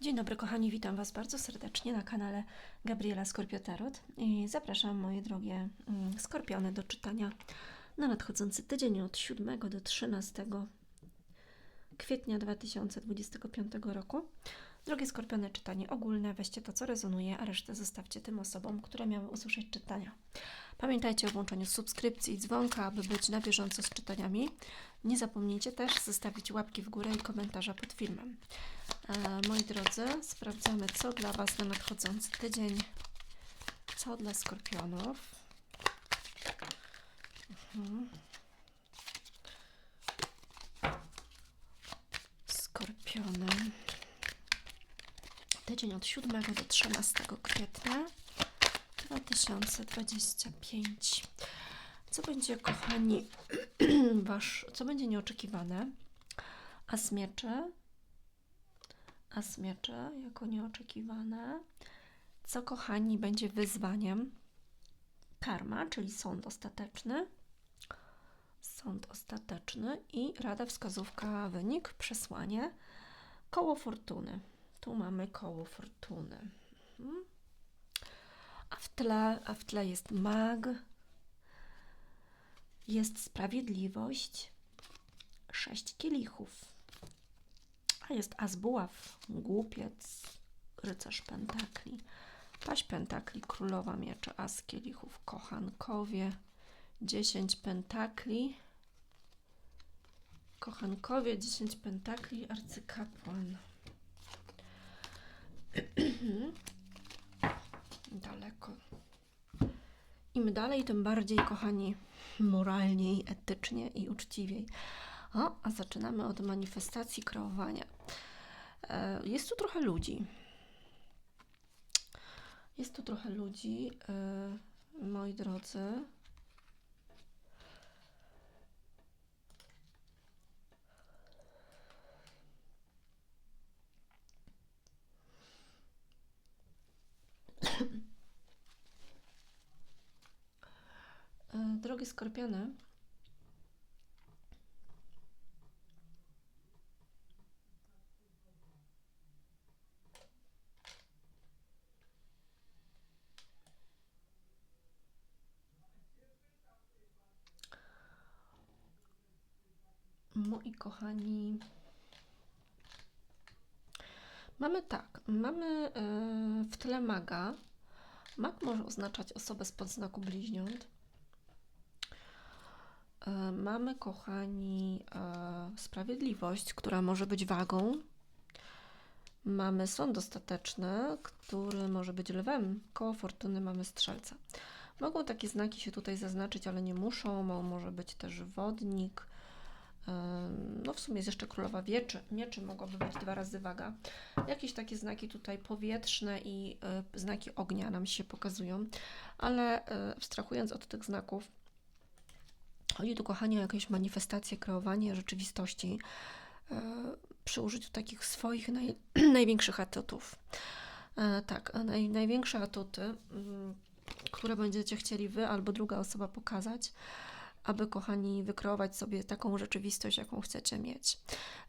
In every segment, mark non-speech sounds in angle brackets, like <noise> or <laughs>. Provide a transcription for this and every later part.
Dzień dobry kochani, witam Was bardzo serdecznie na kanale Gabriela Skorpio Tarot i zapraszam moje drogie mm, skorpiony do czytania na nadchodzący tydzień od 7 do 13 kwietnia 2025 roku. Drogie skorpiony, czytanie ogólne, weźcie to co rezonuje, a resztę zostawcie tym osobom, które miały usłyszeć czytania. Pamiętajcie o włączeniu subskrypcji i dzwonka, aby być na bieżąco z czytaniami. Nie zapomnijcie też zostawić łapki w górę i komentarza pod filmem. E, moi drodzy, sprawdzamy, co dla Was na nadchodzący tydzień. Co dla skorpionów. Mhm. Skorpiony. Tydzień od 7 do 13 kwietnia 2025. Co będzie, kochani, <clears throat> wasz, co będzie nieoczekiwane? As miecze. As miecze jako nieoczekiwane. Co, kochani, będzie wyzwaniem? Karma, czyli sąd ostateczny. Sąd ostateczny i rada, wskazówka, wynik, przesłanie. Koło fortuny. Tu mamy koło fortuny. Mhm. A w tle, a w tle jest mag, jest sprawiedliwość, sześć kielichów, a jest as buław, głupiec, rycerz pentakli, paść pentakli, królowa mieczy, as kielichów, kochankowie, dziesięć pentakli, kochankowie, dziesięć pentakli, arcykapłan. Daleko. Im dalej, tym bardziej, kochani, moralniej, etycznie i uczciwiej. O, a zaczynamy od manifestacji kreowania. E, jest tu trochę ludzi. Jest tu trochę ludzi, e, moi drodzy. Drogie skorpiony, moi kochani, mamy tak, mamy e, w tle maga. Mag może oznaczać osobę z podznaku bliźniąt. E, mamy, kochani, e, sprawiedliwość, która może być wagą. Mamy sąd ostateczny, który może być lwem. Koło fortuny mamy strzelca. Mogą takie znaki się tutaj zaznaczyć, ale nie muszą. Może być też wodnik. E, no w sumie jest jeszcze królowa wieczy, mieczy mogłaby być dwa razy waga. Jakieś takie znaki tutaj powietrzne i znaki ognia nam się pokazują, ale abstrahując od tych znaków, Chodzi tu, kochani, o jakieś manifestacje, kreowanie rzeczywistości e, przy użyciu takich swoich naj, <clears throat> największych atutów. E, tak, naj, największe atuty, mm, które będziecie chcieli Wy albo druga osoba pokazać, aby, kochani, wykreować sobie taką rzeczywistość, jaką chcecie mieć.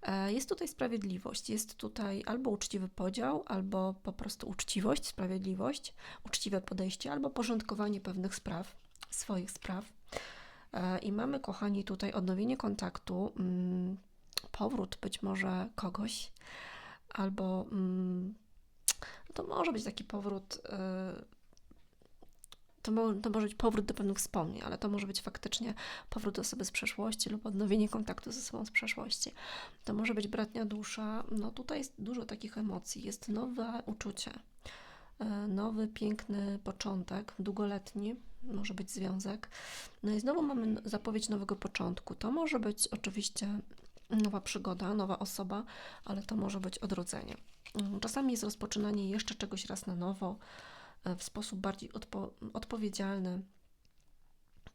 E, jest tutaj sprawiedliwość, jest tutaj albo uczciwy podział, albo po prostu uczciwość, sprawiedliwość, uczciwe podejście, albo porządkowanie pewnych spraw, swoich spraw. E, I mamy, kochani, tutaj odnowienie kontaktu, mm, powrót być może kogoś, albo mm, to może być taki powrót. E, to, mo, to może być powrót do pewnych wspomnień, ale to może być faktycznie powrót do osoby z przeszłości lub odnowienie kontaktu ze sobą z przeszłości. To może być bratnia dusza. No tutaj jest dużo takich emocji, jest nowe uczucie, e, nowy, piękny początek, długoletni, może być związek. No i znowu mamy zapowiedź nowego początku. To może być oczywiście nowa przygoda, nowa osoba, ale to może być odrodzenie. Czasami jest rozpoczynanie jeszcze czegoś raz na nowo, e, w sposób bardziej odpo odpowiedzialny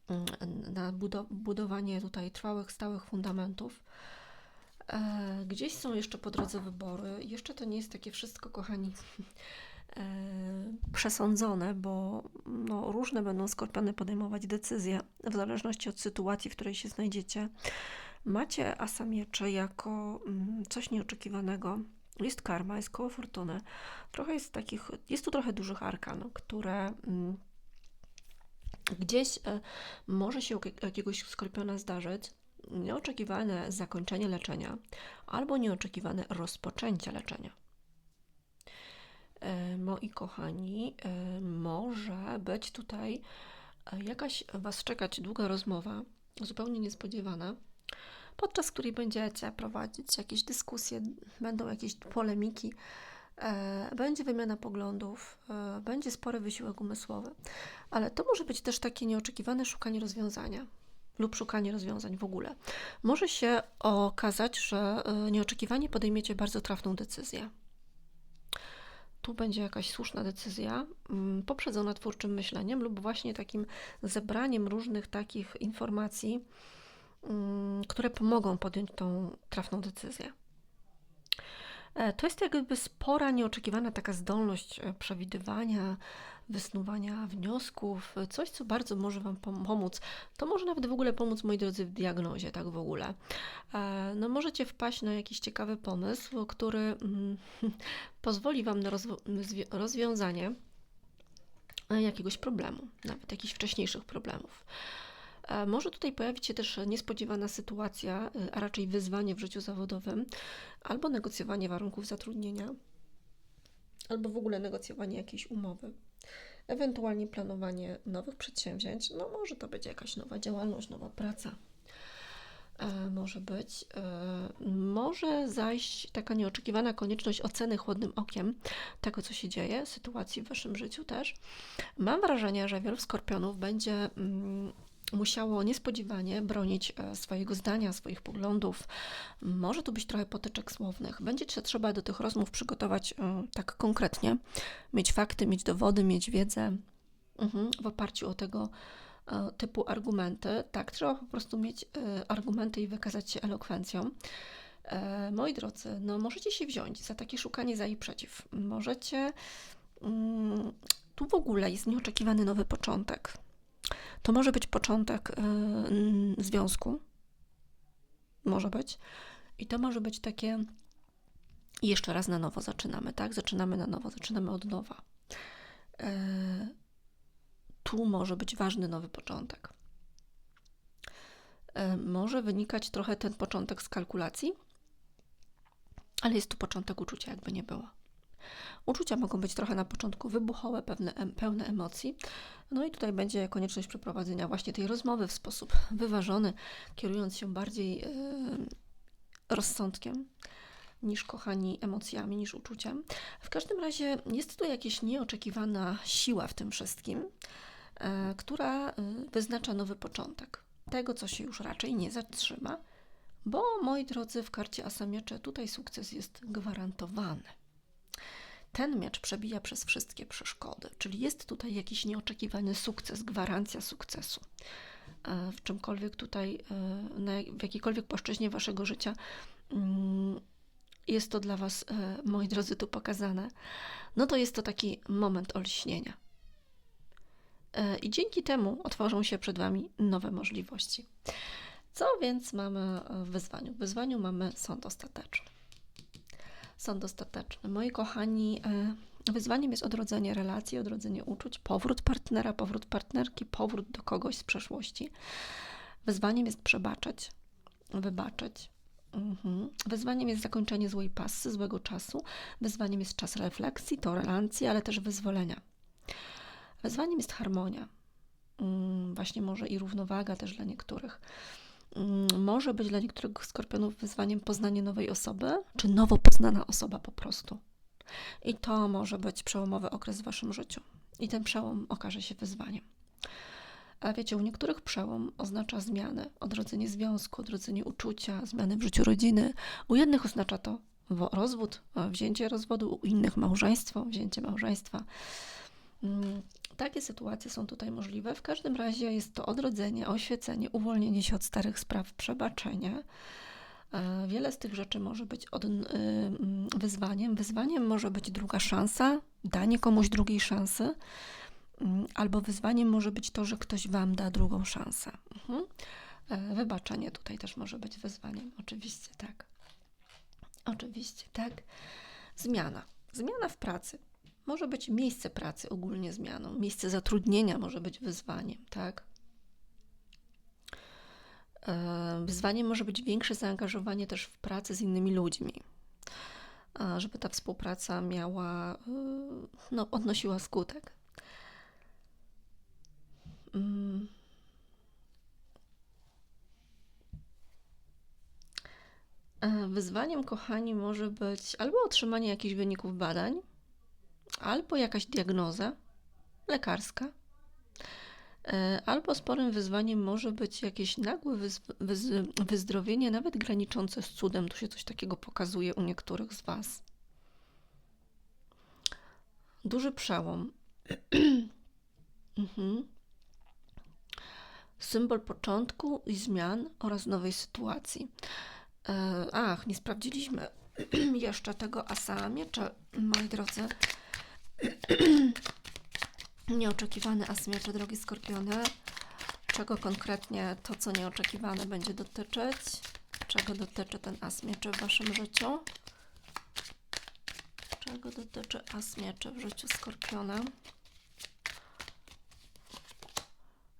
mm, na budowanie tutaj trwałych, stałych fundamentów. E, gdzieś są jeszcze po drodze wybory. Jeszcze to nie jest takie wszystko, kochani, przesądzone, bo no, różne będą skorpiony podejmować decyzje w zależności od sytuacji, w której się znajdziecie. Macie asa miecze jako mm, coś nieoczekiwanego, Jest karma, jest koło fortuny. Trochę jest takich, jest tu trochę dużych arkan, które mm, gdzieś e, może się u jak- jakiegoś skorpiona zdarzyć nieoczekiwane zakończenie leczenia albo nieoczekiwane rozpoczęcie leczenia. E, Moi kochani, e, może być tutaj e, jakaś Was czekać długa rozmowa, zupełnie niespodziewana, podczas której będziecie prowadzić jakieś dyskusje, będą jakieś polemiki, będzie wymiana poglądów, będzie spory wysiłek umysłowy, ale to może być też takie nieoczekiwane szukanie rozwiązania lub szukanie rozwiązań w ogóle. Może się okazać, że nieoczekiwanie podejmiecie bardzo trafną decyzję. Tu będzie jakaś słuszna decyzja, mm, poprzedzona twórczym myśleniem lub właśnie takim zebraniem różnych takich informacji, mm, które pomogą podjąć tą trafną decyzję. E, To jest jakby spora, nieoczekiwana taka zdolność e, przewidywania, wysnuwania wniosków, coś, co bardzo może Wam pom- pomóc. To może nawet w ogóle pomóc, moi drodzy, w diagnozie, tak w ogóle. E, No, możecie wpaść na jakiś ciekawy pomysł, który mm, <laughs> pozwoli Wam na rozwiązanie e, jakiegoś problemu, nawet jakichś wcześniejszych problemów. E, Może tutaj pojawić się też niespodziewana sytuacja, a raczej wyzwanie w życiu zawodowym, albo negocjowanie warunków zatrudnienia, albo w ogóle negocjowanie jakiejś umowy, ewentualnie planowanie nowych przedsięwzięć. No, może to być jakaś nowa działalność, nowa praca. E, Może być. E, Może zajść taka nieoczekiwana konieczność oceny chłodnym okiem tego, co się dzieje, sytuacji w Waszym życiu też. Mam wrażenie, że wielu skorpionów będzie mm, musiało niespodziewanie bronić e, swojego zdania, swoich poglądów. Może tu być trochę potyczek słownych. Będzie się trzeba do tych rozmów przygotować e, tak konkretnie, mieć fakty, mieć dowody, mieć wiedzę mhm, w oparciu o tego e, typu argumenty. Tak, trzeba po prostu mieć argumenty i wykazać się elokwencją. Moi drodzy, no możecie się wziąć za takie szukanie za i przeciw. Możecie. mm, Tu w ogóle jest nieoczekiwany nowy początek. To może być początek y, mm, związku. Może być. I to może być takie. I jeszcze raz na nowo zaczynamy, tak? Zaczynamy na nowo, zaczynamy od nowa. E, tu może być ważny nowy początek. E, może wynikać trochę ten początek z kalkulacji, ale jest tu początek uczucia, jakby nie było. Uczucia mogą być trochę na początku wybuchowe, pewne, pełne emocji. No i tutaj będzie konieczność przeprowadzenia właśnie tej rozmowy w sposób wyważony, kierując się bardziej e, rozsądkiem niż kochani emocjami, niż uczuciem. W każdym razie jest tu jakaś nieoczekiwana siła w tym wszystkim, e, która e, wyznacza nowy początek. Tego, co się już raczej nie zatrzyma, bo moi drodzy, w karcie Asa Miecze tutaj sukces jest gwarantowany ten miecz przebija przez wszystkie przeszkody, czyli jest tutaj jakiś nieoczekiwany sukces, gwarancja sukcesu. E, W czymkolwiek tutaj, e, w jakiejkolwiek płaszczyźnie waszego życia mm, jest to dla was, e, moi drodzy, tu pokazane, no to jest to taki moment olśnienia. I dzięki temu otworzą się przed wami nowe możliwości. Co więc mamy w wyzwaniu? W wyzwaniu mamy sąd ostateczny sąd ostateczny. Moi kochani, e, wyzwaniem jest odrodzenie relacji, odrodzenie uczuć, powrót partnera, powrót partnerki, powrót do kogoś z przeszłości. Wyzwaniem jest przebaczać, wybaczyć. Mhm. Wyzwaniem jest zakończenie złej pasy, złego czasu. Wyzwaniem jest czas refleksji, tolerancji, ale też wyzwolenia. Wyzwaniem jest harmonia. Mm, Właśnie może i równowaga też dla niektórych. Mm, Może być dla niektórych skorpionów wyzwaniem poznanie nowej osoby, czy nowo poznana osoba po prostu. I to może być przełomowy okres w waszym życiu. I ten przełom okaże się wyzwaniem. A wiecie, u niektórych przełom oznacza zmianę, odrodzenie związku, odrodzenie uczucia, zmiany w życiu rodziny. U jednych oznacza to rozwód, wzięcie rozwodu, u innych małżeństwo, wzięcie małżeństwa. Takie sytuacje są tutaj możliwe. W każdym razie jest to odrodzenie, oświecenie, uwolnienie się od starych spraw, przebaczenie. E, Wiele z tych rzeczy może być od, y, mm, wyzwaniem. Wyzwaniem może być druga szansa, danie komuś drugiej szansy, mm, albo wyzwaniem może być to, że ktoś Wam da drugą szansę. Mhm. E, Wybaczenie tutaj też może być wyzwaniem, oczywiście tak. Oczywiście tak. Zmiana. Zmiana w pracy. Może być miejsce pracy ogólnie zmianą, miejsce zatrudnienia może być wyzwaniem, tak? E, wyzwaniem może być większe zaangażowanie też w pracę z innymi ludźmi, żeby ta współpraca miała, e, no, odnosiła skutek. Mm. E, wyzwaniem, kochani, może być albo otrzymanie jakichś wyników badań, albo jakaś diagnoza lekarska, e, albo sporym wyzwaniem może być jakieś nagłe wyzdrowienie, nawet graniczące z cudem. Tu się coś takiego pokazuje u niektórych z Was. Duży przełom. <clears throat> mhm. Symbol początku i zmian oraz nowej sytuacji. E, ach, nie sprawdziliśmy <clears throat> jeszcze tego asa miecze, moi drodzy. <clears throat> Nieoczekiwany as miecze, drogi skorpiony. Czego konkretnie to, co nieoczekiwane będzie dotyczyć? Czego dotyczy ten as w Waszym życiu? Czego dotyczy as w życiu skorpiona?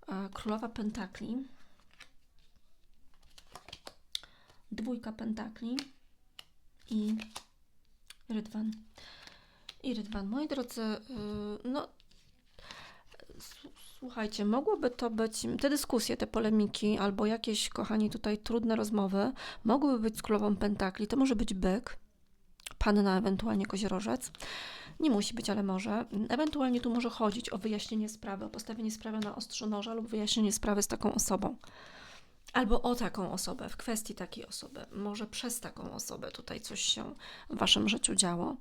E, Królowa Pentakli. Dwójka Pentakli i Rydwan. I Rydwan. Moi drodzy, y, no słuchajcie, mogłoby to być, te dyskusje, te polemiki, albo jakieś, kochani, tutaj trudne rozmowy, mogłyby być z królową pentakli, to może być byk, panna, ewentualnie koziorożec, nie musi być, ale może. Ewentualnie tu może chodzić o wyjaśnienie sprawy, o postawienie sprawy na ostrzu noża lub wyjaśnienie sprawy z taką osobą. Albo o taką osobę, w kwestii takiej osoby. Może przez taką osobę tutaj coś się w Waszym życiu działo.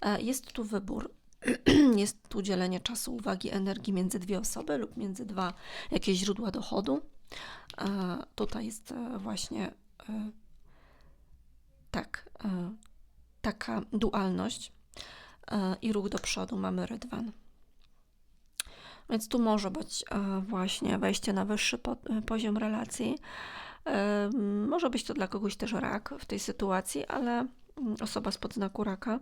E, jest tu wybór. <clears throat> Jest tu dzielenie czasu, uwagi, energii między dwie osoby lub między dwa jakieś źródła dochodu. E, tutaj jest e, właśnie tak, taka dualność i ruch do przodu. Mamy rydwan. Więc tu może być e, właśnie wejście na wyższy e, poziom relacji. E, może być to dla kogoś też rak w tej sytuacji, ale mm, osoba spod znaku raka.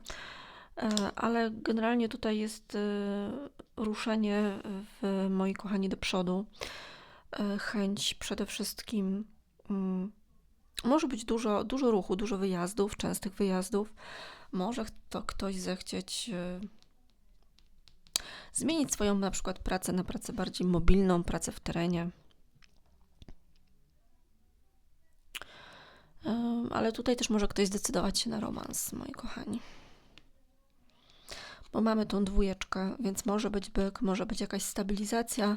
Ale generalnie tutaj jest ruszenie w moi kochani do przodu. Chęć przede wszystkim. Mm, może być dużo, dużo ruchu, dużo wyjazdów, częstych wyjazdów. Może to ktoś zechcieć zmienić swoją na przykład pracę na pracę bardziej mobilną, pracę w terenie. Ale tutaj też może ktoś zdecydować się na romans, moi kochani. Bo mamy tą dwójeczkę, więc może być byk, może być jakaś stabilizacja,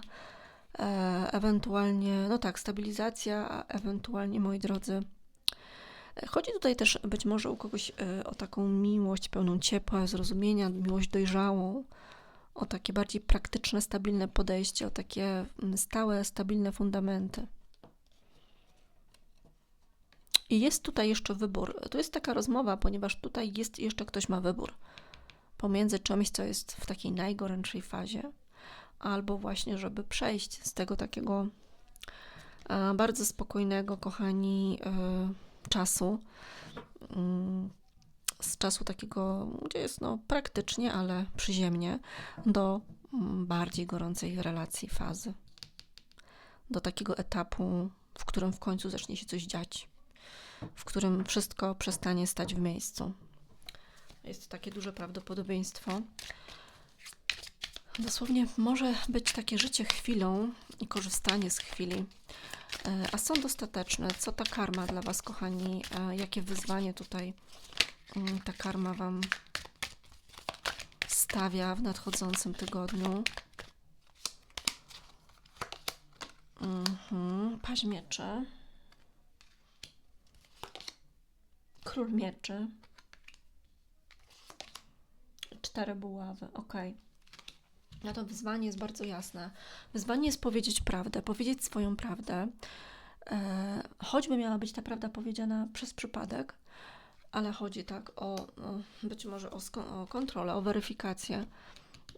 e, ewentualnie, no tak, stabilizacja, a ewentualnie, moi drodzy, e, Chodzi tutaj też być może u kogoś e, o taką miłość pełną ciepła, zrozumienia, miłość dojrzałą, o takie bardziej praktyczne, stabilne podejście, o takie mm, stałe, stabilne fundamenty. I jest tutaj jeszcze wybór. Tu jest taka rozmowa, ponieważ tutaj jest jeszcze ktoś ma wybór pomiędzy czymś, co jest w takiej najgorętszej fazie, albo właśnie, żeby przejść z tego takiego bardzo spokojnego, kochani, e, czasu, mm, z czasu takiego, gdzie jest no, praktycznie, ale przyziemnie, do mm, bardziej gorącej relacji, fazy. Do takiego etapu, w którym w końcu zacznie się coś dziać, w którym wszystko przestanie stać w miejscu. Jest takie duże prawdopodobieństwo. Dosłownie może być takie życie chwilą i korzystanie z chwili. E, a są dostateczne. Co ta karma dla Was, kochani? E, jakie wyzwanie tutaj ta karma Wam stawia w nadchodzącym tygodniu. Mhm. Paź mieczy. Król mieczy. Cztery buławy. Ok. No to wyzwanie jest bardzo jasne. Wyzwanie jest powiedzieć prawdę, powiedzieć swoją prawdę. E, choćby miała być ta prawda powiedziana przez przypadek, ale chodzi tak o, być może o, o kontrolę, o weryfikację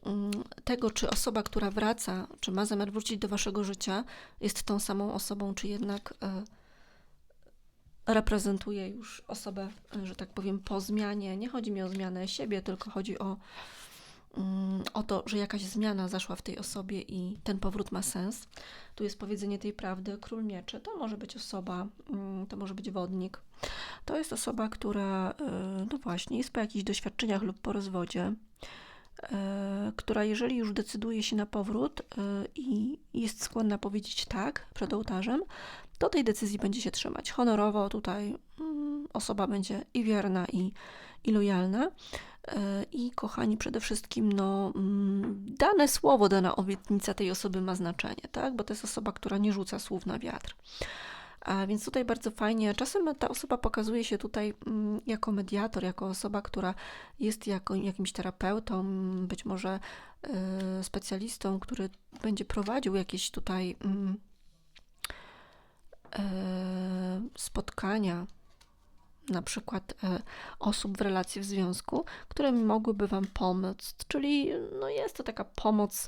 mm, tego, czy osoba, która wraca, czy ma zamiar wrócić do waszego życia, jest tą samą osobą, czy jednak e, reprezentuje już osobę, e, że tak powiem, po zmianie. Nie chodzi mi o zmianę siebie, tylko chodzi o, o to, że jakaś zmiana zaszła w tej osobie i ten powrót ma sens. Tu jest powiedzenie tej prawdy. Król mieczy to może być osoba, mm, to może być wodnik. To jest osoba, która, e, no właśnie, jest po jakichś doświadczeniach lub po rozwodzie E, która jeżeli już decyduje się na powrót e, i jest skłonna powiedzieć tak przed ołtarzem, to tej decyzji będzie się trzymać. Honorowo tutaj mm, osoba będzie i wierna, i, i lojalna. E, I kochani, przede wszystkim, no, mm, dane słowo, dana obietnica tej osoby ma znaczenie, tak? Bo to jest osoba, która nie rzuca słów na wiatr. A więc tutaj bardzo fajnie. Czasem ta osoba pokazuje się tutaj mm, jako mediator, jako osoba, która jest jako, jakimś terapeutą, być może y, specjalistą, który będzie prowadził jakieś tutaj y, spotkania, na przykład y, osób w relacji w związku, które mogłyby Wam pomóc. Czyli no jest to taka pomoc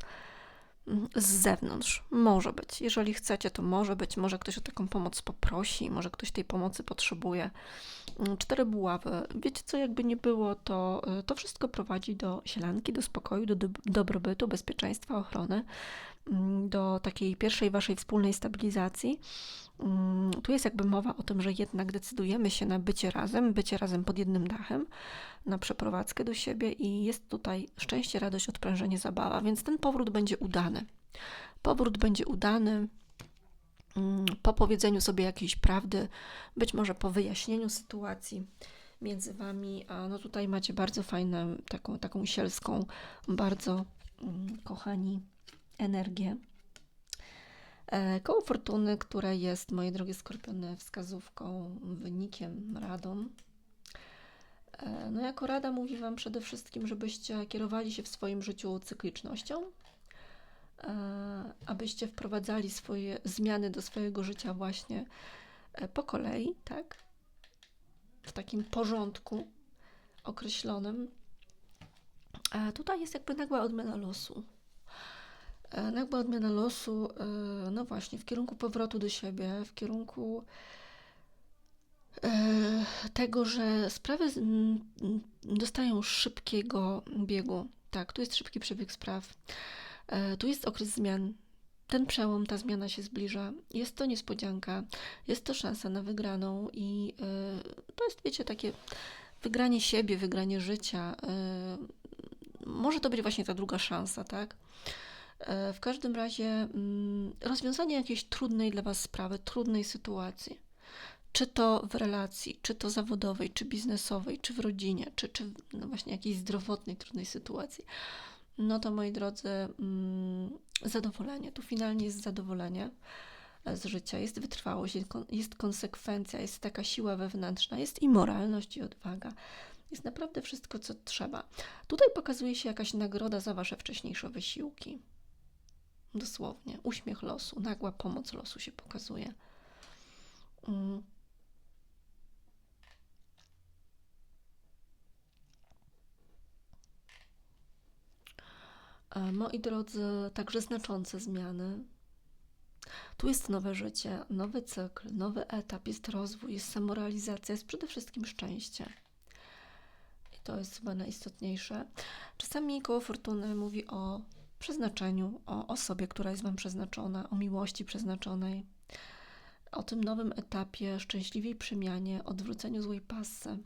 z zewnątrz. Może być. Jeżeli chcecie, to może być. Może ktoś o taką pomoc poprosi, może ktoś tej pomocy potrzebuje. Mm, cztery buławy. Wiecie co, jakby nie było, to y, to wszystko prowadzi do sielanki, do spokoju, do dobrobytu, bezpieczeństwa, ochrony, mm, do takiej pierwszej waszej wspólnej stabilizacji. Mm, tu jest jakby mowa o tym, że jednak decydujemy się na bycie razem, bycie razem pod jednym dachem, na przeprowadzkę do siebie i jest tutaj szczęście, radość, odprężenie, zabawa, więc ten powrót będzie udany. Powrót będzie udany mm, po powiedzeniu sobie jakiejś prawdy, być może po wyjaśnieniu sytuacji między wami, a no tutaj macie bardzo fajną, taką, taką sielską, bardzo mm, kochani energię. E, koło fortuny, które jest, moje drogie skorpiony, wskazówką, wynikiem, radą. E, no, jako rada mówi Wam przede wszystkim, żebyście kierowali się w swoim życiu cyklicznością, e, abyście wprowadzali swoje zmiany do swojego życia właśnie po kolei, tak? W takim porządku określonym. Tutaj jest jakby nagła odmiana losu. E, nagła odmiana losu, e, no właśnie, w kierunku powrotu do siebie, w kierunku e, tego, że sprawy dostają szybkiego biegu. Tak, tu jest szybki przebieg spraw. Tu jest okres zmian. Ten przełom, ta zmiana się zbliża. Jest to niespodzianka, jest to szansa na wygraną i to jest, wiecie, takie wygranie siebie, wygranie życia. Może to być właśnie ta druga szansa, tak? E, w każdym razie mm, rozwiązanie jakiejś trudnej dla Was sprawy, trudnej sytuacji, czy to w relacji, czy to zawodowej, czy biznesowej, czy w rodzinie, czy, czy no właśnie jakiejś zdrowotnej, trudnej sytuacji, no to moi drodzy, mm, zadowolenie. Tu finalnie jest zadowolenie e, z życia, jest wytrwałość, jest konsekwencja, jest taka siła wewnętrzna, jest i moralność, i odwaga. Jest naprawdę wszystko, co trzeba. Tutaj pokazuje się jakaś nagroda za Wasze wcześniejsze wysiłki. Dosłownie. Uśmiech losu, nagła pomoc losu się pokazuje. Mm. E, moi drodzy, także znaczące zmiany. Tu jest nowe życie, nowy cykl, nowy etap, jest rozwój, jest samorealizacja, jest przede wszystkim szczęście. I to jest chyba najistotniejsze. Czasami koło fortuny mówi o przeznaczeniu, o osobie, która jest Wam przeznaczona, o miłości przeznaczonej, o tym nowym etapie, szczęśliwej przemianie, odwróceniu złej pasy.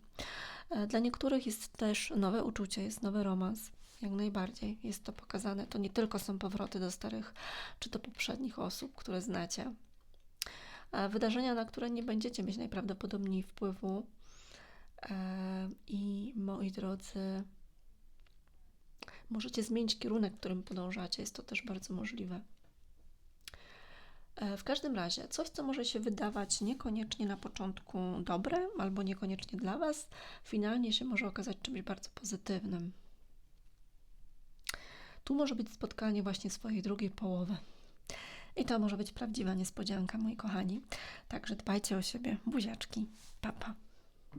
E, dla niektórych jest też nowe uczucie, jest nowy romans. Jak najbardziej jest to pokazane. To nie tylko są powroty do starych czy do poprzednich osób, które znacie. E, wydarzenia, na które nie będziecie mieć najprawdopodobniej wpływu. E, I moi drodzy, Możecie zmienić kierunek, którym podążacie, jest to też bardzo możliwe. E, w każdym razie, coś, co może się wydawać niekoniecznie na początku dobre, albo niekoniecznie dla Was, finalnie się może okazać czymś bardzo pozytywnym. Tu może być spotkanie właśnie swojej drugiej połowy. I to może być prawdziwa niespodzianka, moi kochani. Także dbajcie o siebie. Buziaczki. Papa.